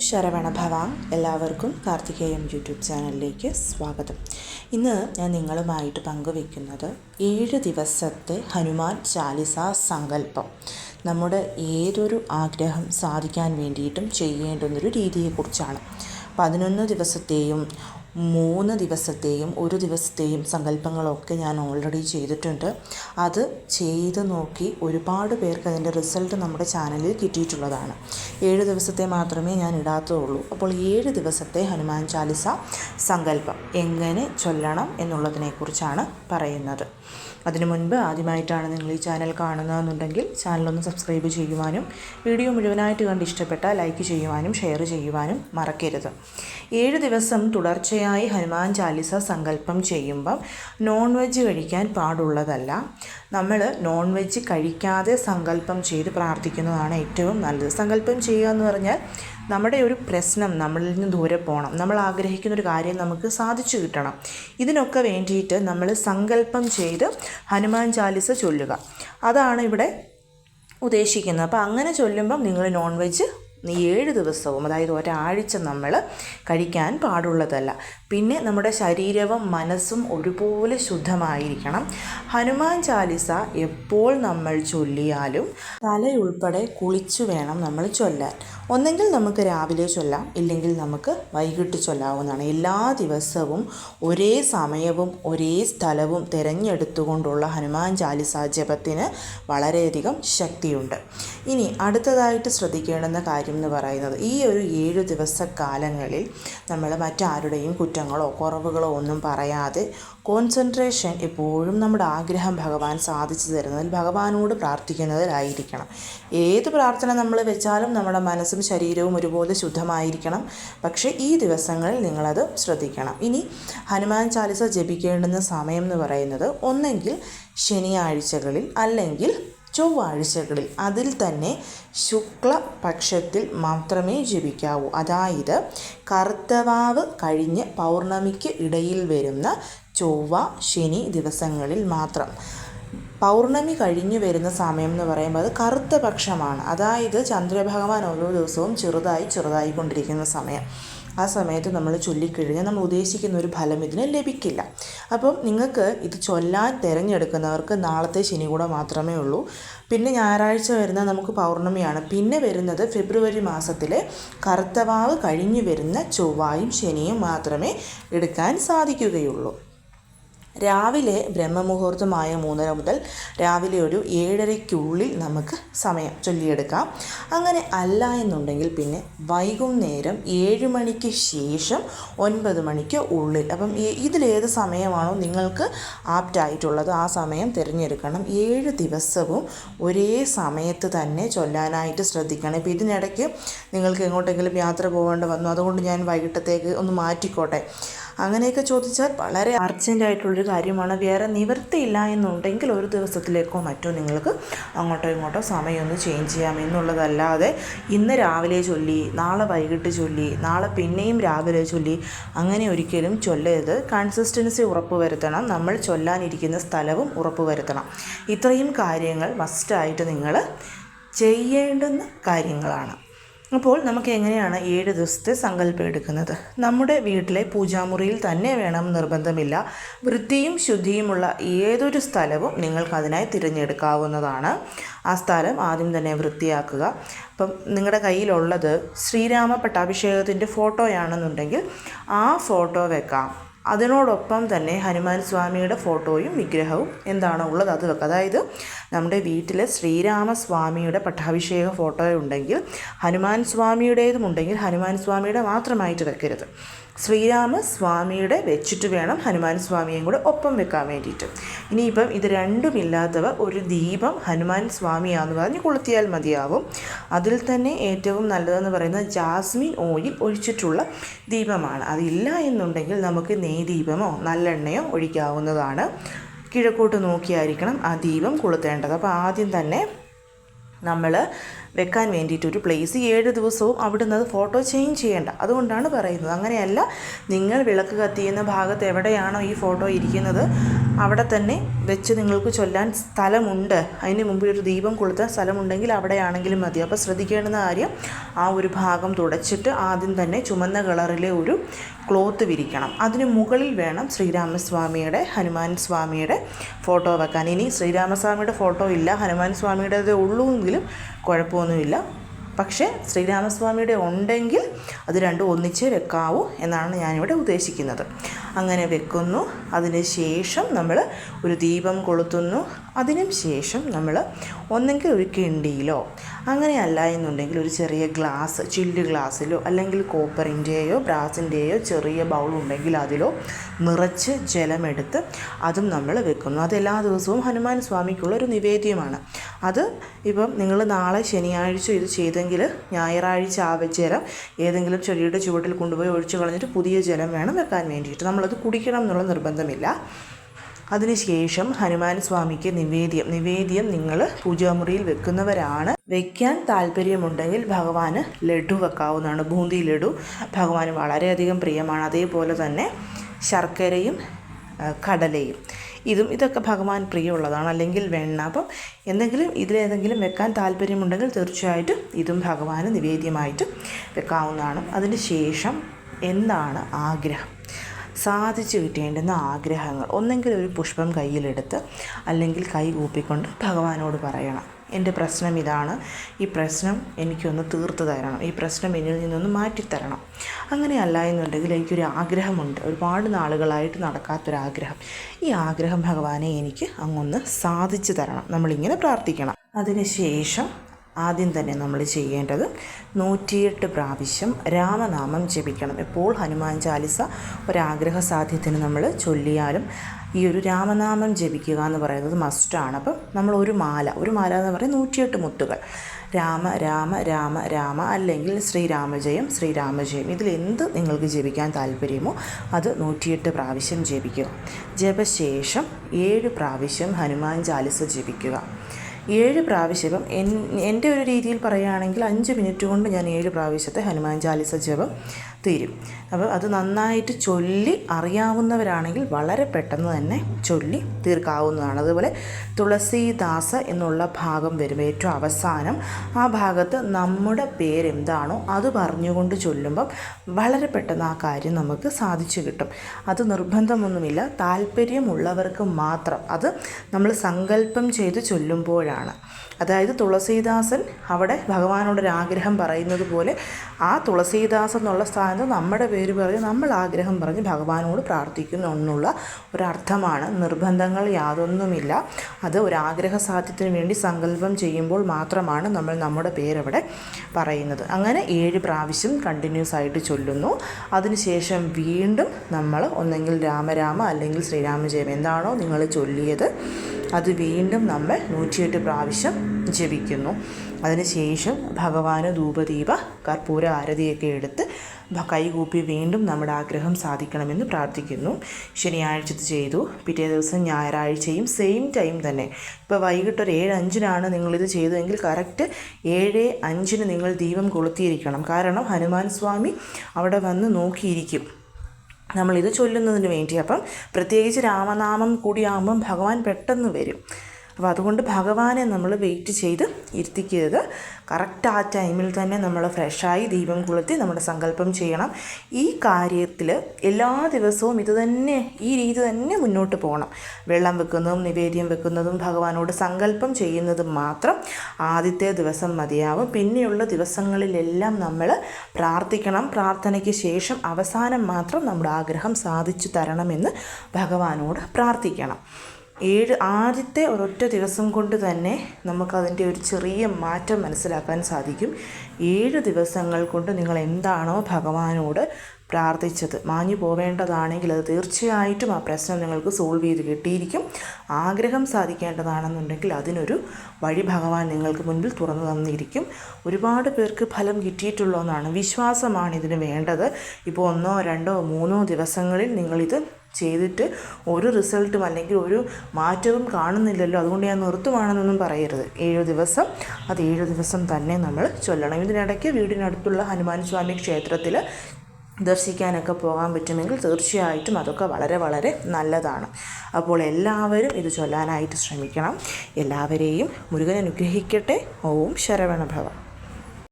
ശരവണഭവ എല്ലാവർക്കും കാർത്തികേയം യൂട്യൂബ് ചാനലിലേക്ക് സ്വാഗതം. ഇന്ന് ഞാൻ നിങ്ങളുമായിട്ട് പങ്കുവെക്കുന്നത് ഏഴ് ദിവസത്തെ ഹനുമാൻ ചാലിസ സങ്കല്പം. നമ്മുടെ ഏതൊരു ആഗ്രഹം സാധിക്കാൻ വേണ്ടിയിട്ടും ചെയ്യേണ്ടുന്നൊരു രീതിയെക്കുറിച്ചാണ്. പതിനൊന്ന് ദിവസത്തെയും മൂന്ന് ദിവസത്തെയും ഒരു ദിവസത്തെയും സങ്കല്പങ്ങളൊക്കെ ഞാൻ ഓൾറെഡി ചെയ്തിട്ടുണ്ട്. അത് ചെയ്ത് നോക്കി ഒരുപാട് പേർക്ക് അതിന്റെ റിസൾട്ട് നമ്മുടെ ചാനലിൽ കിട്ടിയിട്ടുള്ളതാണ്. ഏഴ് ദിവസത്തെ മാത്രമേ ഞാൻ ഇടാത്തതുള്ളൂ അപ്പോൾ ഏഴ് ദിവസത്തെ ഹനുമാൻ ചാലിസ സങ്കല്പം എങ്ങനെ ചൊല്ലണം എന്നുള്ളതിനെക്കുറിച്ചാണ് പറയുന്നത്. അതിനു മുൻപ് ആദ്യമായിട്ടാണ് നിങ്ങൾ ഈ ചാനൽ കാണുന്നതെന്നുണ്ടെങ്കിൽ ചാനലൊന്ന് സബ്സ്ക്രൈബ് ചെയ്യുവാനും വീഡിയോ മുഴുവനായിട്ട് കണ്ട് ഇഷ്ടപ്പെട്ടാൽ ലൈക്ക് ചെയ്യുവാനും ഷെയർ ചെയ്യുവാനും മറക്കരുത്. ഏഴ് ദിവസം തുടർച്ചയായി ഹനുമാൻ ചാലിസ സങ്കല്പം ചെയ്യുമ്പം നോൺ വെജ് കഴിക്കാൻ പാടുള്ളതല്ല. നമ്മൾ നോൺ വെജ് കഴിക്കാതെ സങ്കല്പം ചെയ്ത് പ്രാർത്ഥിക്കുന്നതാണ് ഏറ്റവും നല്ലത്. സങ്കല്പം ചെയ്യുക എന്ന് പറഞ്ഞാൽ നമ്മുടെ ഒരു പ്രശ്നം നമ്മളിൽ നിന്ന് ദൂരെ പോകണം നമ്മൾ ആഗ്രഹിക്കുന്ന ഒരു കാര്യം നമുക്ക് സാധിച്ചു കിട്ടണം. ഇതിനൊക്കെ വേണ്ടിയിട്ട് നമ്മൾ സങ്കല്പം ചെയ്ത് ഹനുമാൻ ചാലിസ ചൊല്ലുക. അതാണ് ഇവിടെ ഉദ്ദേശിക്കുന്നത്. അപ്പോൾ അങ്ങനെ ചൊല്ലുമ്പം നിങ്ങൾ നോൺ വെജ് ഏഴ് ദിവസവും അതായത് ഒരാഴ്ച നമ്മൾ കഴിക്കാൻ പാടുള്ളതല്ല. പിന്നെ നമ്മുടെ ശരീരവും മനസ്സും ഒരുപോലെ ശുദ്ധമായിരിക്കണം. ഹനുമാൻ ചാലിസ എപ്പോൾ നമ്മൾ ചൊല്ലിയാലും തലയുൾപ്പെടെ കുളിച്ചു വേണം നമ്മൾ ചൊല്ലാൻ. ഒന്നെങ്കിൽ നമുക്ക് രാവിലെ ചൊല്ലാം ഇല്ലെങ്കിൽ നമുക്ക് വൈകിട്ട് ചൊല്ലാവുന്നതാണ്. എല്ലാ ദിവസവും ഒരേ സമയവും ഒരേ സ്ഥലവും തിരഞ്ഞെടുത്തുകൊണ്ടുള്ള ഹനുമാൻ ചാലിസ ജപത്തിന് വളരെയധികം ശക്തിയുണ്ട്. ഇനി അടുത്തതായിട്ട് ശ്രദ്ധിക്കേണ്ടുന്ന കാര്യം എന്ന് പറയുന്നത് ഈ ഒരു ഏഴു ദിവസക്കാലങ്ങളിൽ നമ്മൾ മറ്റാരുടെയും കുറ്റങ്ങളോ കുറവുകളോ ഒന്നും പറയാതെ കോൺസെൻട്രേഷൻ എപ്പോഴും നമ്മുടെ ആഗ്രഹം ഭഗവാൻ സാധിച്ചു തരുന്നതിൽ ഭഗവാനോട് പ്രാർത്ഥിക്കുന്നതിലായിരിക്കണം. ഏത് പ്രാർത്ഥന നമ്മൾ വെച്ചാലും നമ്മുടെ മനസ്സും ശരീരവും ഒരുപോലെ ശുദ്ധമായിരിക്കണം. പക്ഷേ ഈ ദിവസങ്ങളിൽ നിങ്ങളത് ശ്രദ്ധിക്കണം. ഇനി ഹനുമാൻ ചാലിസ ജപിക്കേണ്ടുന്ന സമയം എന്ന് പറയുന്നത് ഒന്നെങ്കിൽ ശനിയാഴ്ചകളിൽ അല്ലെങ്കിൽ ചൊവ്വാഴ്ചകളിൽ അതിൽ തന്നെ ശുക്ലപക്ഷത്തിൽ മാത്രമേ ജപിക്കാവൂ. അതായത് കർത്തവാവ് കഴിഞ്ഞ് പൗർണമിക്ക് ഇടയിൽ വരുന്ന ചൊവ്വ ശനി ദിവസങ്ങളിൽ മാത്രം. പൗർണമി കഴിഞ്ഞു വരുന്ന സമയം എന്ന് പറയുമ്പോൾ അത് കറുത്ത പക്ഷമാണ്. അതായത് ചന്ദ്രഭഗവാൻ ഓരോ ദിവസവും ചെറുതായി ചെറുതായി കൊണ്ടിരിക്കുന്ന സമയം. ആ സമയത്ത് നമ്മൾ ചൊല്ലിക്കഴിഞ്ഞാൽ നമ്മൾ ഉദ്ദേശിക്കുന്ന ഒരു ഫലം ഇതിന് ലഭിക്കില്ല. അപ്പം നിങ്ങൾക്ക് ഇത് ചൊല്ലാൻ തിരഞ്ഞെടുക്കുന്നവർക്ക് നാളത്തെ ശനി കൂടെ മാത്രമേ ഉള്ളൂ. പിന്നെ ഞായറാഴ്ച വരുന്ന നമുക്ക് പൗർണമിയാണ്. പിന്നെ വരുന്നത് ഫെബ്രുവരി മാസത്തിലെ കറുത്തവാവ് കഴിഞ്ഞു വരുന്ന ചൊവ്വായും ശനിയും മാത്രമേ എടുക്കാൻ സാധിക്കുകയുള്ളൂ. രാവിലെ ബ്രഹ്മമുഹൂർത്തമായ മൂന്നര മുതൽ രാവിലെ ഒരു ഏഴരയ്ക്കുള്ളിൽ നമുക്ക് സമയം ചൊല്ലിയെടുക്കാം. അങ്ങനെ അല്ല എന്നുണ്ടെങ്കിൽ പിന്നെ വൈകുന്നേരം ഏഴ് മണിക്ക് ശേഷം ഒൻപത് മണിക്ക് ഉള്ളിൽ. അപ്പം ഇതിലേത് സമയമാണോ നിങ്ങൾക്ക് ആപ്റ്റായിട്ടുള്ളത് ആ സമയം തിരഞ്ഞെടുക്കണം. ഏഴ് ദിവസവും ഒരേ സമയത്ത് തന്നെ ചൊല്ലാനായിട്ട് ശ്രദ്ധിക്കണം. ഇപ്പോൾ ഇതിനിടയ്ക്ക് നിങ്ങൾക്ക് എങ്ങോട്ടെങ്കിലും യാത്ര പോകേണ്ടി വന്നു. അതുകൊണ്ട് ഞാൻ വൈകിട്ടത്തേക്ക് ഒന്ന് മാറ്റിക്കോട്ടെ. അങ്ങനെയൊക്കെ ചോദിച്ചാൽ വളരെ അർജന്റായിട്ടുള്ളൊരു കാര്യമാണ്. വേറെ നിവൃത്തിയില്ല എന്നുണ്ടെങ്കിൽ ഒരു ദിവസത്തിലേക്കോ മറ്റോ നിങ്ങൾക്ക് അങ്ങോട്ടോ ഇങ്ങോട്ടോ സമയമൊന്ന് ചേഞ്ച് ചെയ്യാം എന്നുള്ളതല്ലാതെ ഇന്ന് രാവിലെ ചൊല്ലി നാളെ വൈകിട്ട് ചൊല്ലി നാളെ പിന്നെയും രാവിലെ ചൊല്ലി അങ്ങനെ ഒരിക്കലും ചൊല്ലരുത്. കൺസിസ്റ്റൻസി ഉറപ്പുവരുത്തണം നമ്മൾ ചൊല്ലാനിരിക്കുന്ന സ്ഥലവും ഉറപ്പുവരുത്തണം ഇത്രയും കാര്യങ്ങൾ മസ്റ്റായിട്ട് നിങ്ങൾ ചെയ്യേണ്ടുന്ന കാര്യങ്ങളാണ്. അപ്പോൾ നമുക്ക് എങ്ങനെയാണ് ഏഴ് ദിവസത്തെ സങ്കല്പം എടുക്കുന്നത്? നമ്മുടെ വീട്ടിലെ പൂജാമുറിയിൽ തന്നെ വേണം നിർബന്ധമില്ല. വൃത്തിയും ശുദ്ധിയുമുള്ള ഏതൊരു സ്ഥലവും നിങ്ങൾക്ക് അതിനായി തിരഞ്ഞെടുക്കാവുന്നതാണ്. ആ സ്ഥലം ആദ്യം തന്നെ വൃത്തിയാക്കുക. അപ്പം നിങ്ങളുടെ കയ്യിലുള്ളത് ശ്രീരാമ പട്ടാഭിഷേകത്തിന്റെ ഫോട്ടോയാണെന്നുണ്ടെങ്കിൽ ആ ഫോട്ടോ വെക്കാം. അതിനോടൊപ്പം തന്നെ ഹനുമാൻ സ്വാമിയുടെ ഫോട്ടോയും വിഗ്രഹവും എന്താണോ ഉള്ളത് അത് വെക്കുക അതായത് നമ്മുടെ വീട്ടിൽ ശ്രീരാമസ്വാമിയുടെ പട്ടാഭിഷേക ഫോട്ടോ ഉണ്ടെങ്കിൽ ഹനുമാൻ സ്വാമിയുടേതും ഉണ്ടെങ്കിൽ ഹനുമാൻ സ്വാമിയുടെ മാത്രമായിട്ട് വെക്കരുത്. ശ്രീരാമസ്വാമിയുടെ വെച്ചിട്ട് വേണം ഹനുമാൻ സ്വാമിയും കൂടെ ഒപ്പം വെക്കാൻ വേണ്ടിയിട്ട്. ഇനിയിപ്പം ഇത് രണ്ടുമില്ലാത്തവർ ഒരു ദീപം ഹനുമാൻ സ്വാമിയാന്ന് പറഞ്ഞ് കൊളുത്തിയാൽ മതിയാവും. അതിൽ തന്നെ ഏറ്റവും നല്ലതെന്ന് പറയുന്നത് ജാസ്മിൻ ഓയിൽ ഒഴിച്ചിട്ടുള്ള ദീപമാണ്. അതില്ല എന്നുണ്ടെങ്കിൽ നമുക്ക് നെയ്ദീപമോ നല്ലെണ്ണയോ ഒഴിക്കാവുന്നതാണ്. കിഴക്കോട്ട് നോക്കിയായിരിക്കണം ആ ദീപം കൊളുത്തേണ്ടത്. അപ്പോൾ ആദ്യം തന്നെ നമ്മൾ വെക്കാൻ വേണ്ടിയിട്ടൊരു പ്ലേസ് ഏഴ് ദിവസവും അവിടുന്ന് അത് ഫോട്ടോ ചേഞ്ച് ചെയ്യേണ്ട. അതുകൊണ്ടാണ് പറയുന്നത്. അങ്ങനെയല്ല നിങ്ങൾ വിളക്ക് കത്തിയുന്ന ഭാഗത്ത് എവിടെയാണോ ഈ ഫോട്ടോ ഇരിക്കുന്നത് അവിടെ തന്നെ വെച്ച് നിങ്ങൾക്ക് ചൊല്ലാൻ സ്ഥലമുണ്ട്. അതിന് മുമ്പിൽ ഒരു ദീപം കൊളുത്താൻ സ്ഥലമുണ്ടെങ്കിൽ അവിടെയാണെങ്കിലും മതി. അപ്പോൾ ശ്രദ്ധിക്കേണ്ടുന്ന കാര്യം ആ ഒരു ഭാഗം തുടച്ചിട്ട് ആദ്യം തന്നെ ചുമന്ന കളറിലെ ഒരു ക്ലോത്ത് വിരിക്കണം. അതിന് മുകളിൽ വേണം ശ്രീരാമസ്വാമിയുടെ ഹനുമാൻ സ്വാമിയുടെ ഫോട്ടോ വെക്കാൻ. ഇനി ശ്രീരാമസ്വാമിയുടെ ഫോട്ടോ ഇല്ല. ഹനുമാൻ സ്വാമിയുടേതേ ഉള്ളൂ എങ്കിലും കുഴപ്പമൊന്നുമില്ല. പക്ഷേ ശ്രീരാമസ്വാമിയുടെ ഉണ്ടെങ്കിൽ അത് രണ്ടും ഒന്നിച്ച് വെക്കാവൂ എന്നാണ് ഞാനിവിടെ ഉദ്ദേശിക്കുന്നത്. അങ്ങനെ വെക്കുന്നു. അതിന് ശേഷം നമ്മൾ ഒരു ദീപം കൊളുത്തുന്നു. അതിനും ശേഷം നമ്മൾ ഒന്നെങ്കിൽ ഒരു കിണ്ടിയിലോ അങ്ങനെയല്ല എന്നുണ്ടെങ്കിൽ ഒരു ചെറിയ ഗ്ലാസ് ചില്ല് ഗ്ലാസ്സിലോ അല്ലെങ്കിൽ കോപ്പറിന്റെയോ ബ്രാസിന്റെയോ ചെറിയ ബൗൾ ഉണ്ടെങ്കിൽ അതിലോ നിറച്ച് ജലമെടുത്ത് അതും നമ്മൾ വെക്കുന്നു. അത് എല്ലാ ദിവസവും ഹനുമാൻ സ്വാമിക്കുള്ള ഒരു നിവേദ്യമാണ്. അത് ഇപ്പം നിങ്ങൾ നാളെ ശനിയാഴ്ച ഇത് ചെയ്തെങ്കിൽ ഞായറാഴ്ച ആ ജലം ഏതെങ്കിലും ചെടിയുടെ ചുവട്ടിൽ കൊണ്ടുപോയി ഒഴിച്ചു കളഞ്ഞിട്ട് പുതിയ ജലം വേണം വെക്കാൻ വേണ്ടിയിട്ട്. നമ്മളത് കുടിക്കണം എന്നുള്ള നിർബന്ധമില്ല. അതിനുശേഷം ഹനുമാൻ സ്വാമിക്ക് നിവേദ്യം നിവേദ്യം നിങ്ങൾ പൂജാമുറിയിൽ വെക്കുന്നവരാണ്. വെക്കാൻ താല്പര്യമുണ്ടെങ്കിൽ ഭഗവാന് ലഡു വെക്കാവുന്നതാണ് ബൂന്തി ലഡു ഭഗവാന് വളരെയധികം പ്രിയമാണ്. അതേപോലെ തന്നെ ശർക്കരയും കടലയും. ഇതും ഇതൊക്കെ ഭഗവാൻ പ്രിയമുള്ളതാണ്. അല്ലെങ്കിൽ വെണ്ണ. അപ്പം എന്തെങ്കിലും ഇതിലേതെങ്കിലും വെക്കാൻ താല്പര്യമുണ്ടെങ്കിൽ തീർച്ചയായിട്ടും ഇതും ഭഗവാന് നിവേദ്യമായിട്ട് വെക്കാവുന്നതാണ്. അതിന് ശേഷം എന്താണ് ആഗ്രഹം? സാധിച്ചു കിട്ടേണ്ടുന്ന ആഗ്രഹങ്ങൾ. ഒന്നെങ്കിൽ ഒരു പുഷ്പം കയ്യിലെടുത്ത് അല്ലെങ്കിൽ കൈ കൂപ്പിക്കൊണ്ട് ഭഗവാനോട് പറയണം. എന്റെ പ്രശ്നം ഇതാണ്. ഈ പ്രശ്നം എനിക്കൊന്ന് തീർത്തു തരണം. ഈ പ്രശ്നം എന്നിൽ നിന്നൊന്ന് മാറ്റിത്തരണം. അങ്ങനെയല്ല എന്നുണ്ടെങ്കിൽ എനിക്കൊരു ആഗ്രഹമുണ്ട്. ഒരുപാട് നാളുകളായിട്ട് നടക്കാത്തൊരാഗ്രഹം. ഈ ആഗ്രഹം ഭഗവാനെ എനിക്ക് അങ്ങൊന്ന് സാധിച്ചു തരണം. നമ്മളിങ്ങനെ പ്രാർത്ഥിക്കണം. അതിനുശേഷം ആദ്യം തന്നെ നമ്മൾ ചെയ്യേണ്ടത് നൂറ്റിയെട്ട് പ്രാവശ്യം രാമനാമം ജപിക്കണം. എപ്പോൾ ഹനുമാൻ ചാലിസ ഒരാഗ്രഹ സാധ്യത്തിന് നമ്മൾ ചൊല്ലിയാലും ഈ ഒരു രാമനാമം ജപിക്കുക എന്ന് പറയുന്നത് മസ്റ്റാണ് അപ്പം നമ്മൾ ഒരു മാല ഒരു മാല എന്ന് പറയുന്നത് നൂറ്റിയെട്ട് മുത്തുകൾ. രാമ രാമ രാമ രാമ അല്ലെങ്കിൽ ശ്രീരാമജയം ശ്രീരാമജയം. ഇതിൽ എന്ത് നിങ്ങൾക്ക് ജപിക്കാൻ താല്പര്യമോ അത് നൂറ്റിയെട്ട് പ്രാവശ്യം ജപിക്കുക. ജപശേഷം ഏഴ് പ്രാവശ്യം ഹനുമാൻ ചാലിസ ജപിക്കുക. ഏഴ് പ്രാവശ്യം എന്റെ ഒരു രീതിയിൽ പറയുകയാണെങ്കിൽ അഞ്ച് മിനിറ്റ് കൊണ്ട് ഞാൻ ഏഴ് പ്രാവശ്യത്തെ ഹനുമാൻ ചാലിസ ജപം തീരും. അപ്പോൾ അത് നന്നായിട്ട് ചൊല്ലി അറിയാവുന്നവരാണെങ്കിൽ വളരെ പെട്ടെന്ന് തന്നെ ചൊല്ലി തീർക്കാവുന്നതാണ്. അതുപോലെ തുളസീദാസ എന്നുള്ള ഭാഗം വരും ഏറ്റവും അവസാനം ആ ഭാഗത്ത് നമ്മുടെ പേരെന്താണോ അത് പറഞ്ഞുകൊണ്ട് ചൊല്ലുമ്പം വളരെ പെട്ടെന്ന് ആ കാര്യം നമുക്ക് സാധിച്ചു കിട്ടും. അത് നിർബന്ധമൊന്നുമില്ല. താല്പര്യമുള്ളവർക്ക് മാത്രം. അത് നമ്മൾ സങ്കല്പം ചെയ്ത് ചൊല്ലുമ്പോഴാണ് 完了。അതായത് തുളസീദാസൻ അവിടെ ഭഗവാനോടൊരാഗ്രഹം പറയുന്നത് പോലെ ആ തുളസീദാസ് എന്നുള്ള സ്ഥാനത്ത് നമ്മുടെ പേര് പറഞ്ഞ് നമ്മൾ ആഗ്രഹം പറഞ്ഞ് ഭഗവാനോട് പ്രാർത്ഥിക്കുന്നു എന്നുള്ള ഒരർത്ഥമാണ്. നിർബന്ധങ്ങൾ യാതൊന്നുമില്ല. അത് ഒരാഗ്രഹ സാധ്യത്തിന് വേണ്ടി സങ്കല്പം ചെയ്യുമ്പോൾ മാത്രമാണ് നമ്മൾ നമ്മുടെ പേരവിടെ പറയുന്നത്. അങ്ങനെ ഏഴ് പ്രാവശ്യം കണ്ടിന്യൂസ് ആയിട്ട് ചൊല്ലുന്നു. അതിനുശേഷം വീണ്ടും നമ്മൾ ഒന്നെങ്കിൽ രാമരാമ അല്ലെങ്കിൽ ശ്രീരാമജയം. എന്താണോ നിങ്ങൾ ചൊല്ലിയത്. അത് വീണ്ടും നമ്മൾ നൂറ്റിയെട്ട് പ്രാവശ്യം ജപിക്കുന്നു. അതിനുശേഷം ഭഗവാന് ധൂപദീപ കർപ്പൂര ആരതിയൊക്കെ എടുത്ത് കൈകൂപ്പി വീണ്ടും നമ്മുടെ ആഗ്രഹം സാധിക്കണമെന്ന് പ്രാർത്ഥിക്കുന്നു. ശനിയാഴ്ച ചെയ്തു. പിറ്റേ ദിവസം ഞായറാഴ്ചയും സെയിം ടൈം തന്നെ. ഇപ്പോൾ വൈകിട്ട് ഒരു ഏഴ് അഞ്ചിനാണ് നിങ്ങളിത് ചെയ്തതെങ്കിൽ കറക്റ്റ് ഏഴ് അഞ്ചിന് നിങ്ങൾ ദീപം കൊളുത്തിയിരിക്കണം. കാരണം ഹനുമാൻ സ്വാമി അവിടെ വന്ന് നോക്കിയിരിക്കും. നമ്മളിത് ചൊല്ലുന്നതിന് വേണ്ടി. അപ്പം പ്രത്യേകിച്ച് രാമനാമം കൂടിയാകുമ്പം ഭഗവാൻ പെട്ടെന്ന് വരും. അപ്പോൾ അതുകൊണ്ട് ഭഗവാനെ നമ്മൾ വെയിറ്റ് ചെയ്ത് ഇരുത്തിക്കരുത്. കറക്റ്റ് ആ ടൈമിൽ തന്നെ നമ്മൾ ഫ്രഷായി ദീപം കൊളുത്തി നമ്മുടെ സങ്കല്പം ചെയ്യണം. ഈ കാര്യത്തിൽ എല്ലാ ദിവസവും ഇത് തന്നെ ഈ രീതി തന്നെ മുന്നോട്ട് പോകണം. വെള്ളം വെക്കുന്നതും നിവേദ്യം വെക്കുന്നതും ഭഗവാനോട് സങ്കല്പം ചെയ്യുന്നതും മാത്രം ആദ്യത്തെ ദിവസം മതിയാവും. പിന്നെയുള്ള ദിവസങ്ങളിലെല്ലാം നമ്മൾ പ്രാർത്ഥിക്കണം. പ്രാർത്ഥനയ്ക്ക് ശേഷം അവസാനം മാത്രം നമ്മുടെ ആഗ്രഹം സാധിച്ചു തരണമെന്ന് ഭഗവാനോട് പ്രാർത്ഥിക്കണം. ഏഴ് ആദ്യത്തെ ഒരൊറ്റ ദിവസം കൊണ്ട് തന്നെ നമുക്കതിന്റെ ഒരു ചെറിയ മാറ്റം മനസ്സിലാക്കാൻ സാധിക്കും. ഏഴ് ദിവസങ്ങൾ കൊണ്ട് നിങ്ങൾ എന്താണോ ഭഗവാനോട് പ്രാർത്ഥിച്ചത്. മാഞ്ഞു പോവേണ്ടതാണെങ്കിൽ അത് തീർച്ചയായിട്ടും ആ പ്രശ്നം നിങ്ങൾക്ക് സോൾവ് ചെയ്ത് കിട്ടിയിരിക്കും. ആഗ്രഹം സാധിക്കേണ്ടതാണെന്നുണ്ടെങ്കിൽ അതിനൊരു വഴി ഭഗവാൻ നിങ്ങൾക്ക് മുൻപിൽ തുറന്നു തന്നിരിക്കും. ഒരുപാട് പേർക്ക് ഫലം കിട്ടിയിട്ടുള്ള ഒന്നാണ് വിശ്വാസമാണ് ഇതിന് വേണ്ടത്. ഇപ്പോൾ ഒന്നോ രണ്ടോ മൂന്നോ ദിവസങ്ങളിൽ നിങ്ങളിത് ചെയ്തിട്ട് ഒരു റിസൾട്ടും അല്ലെങ്കിൽ ഒരു മാറ്റവും കാണുന്നില്ലല്ലോ. അതുകൊണ്ട് ഞാൻ നിർത്തുവാണെന്നൊന്നും പറയരുത്. ഏഴ് ദിവസം അത് ഏഴ് ദിവസം തന്നെ നമ്മൾ ചൊല്ലണം. ഇതിനിടയ്ക്ക് വീടിനടുത്തുള്ള ഹനുമാൻ സ്വാമി ക്ഷേത്രത്തിൽ ദർശിക്കാനൊക്കെ പോകാൻ പറ്റുമെങ്കിൽ തീർച്ചയായിട്ടും അതൊക്കെ വളരെ വളരെ നല്ലതാണ്. അപ്പോൾ എല്ലാവരും ഇത് ചൊല്ലാനായിട്ട് ശ്രമിക്കണം. എല്ലാവരെയും മുരുകൻ അനുഗ്രഹിക്കട്ടെ. ഓം ശരവണഭവ.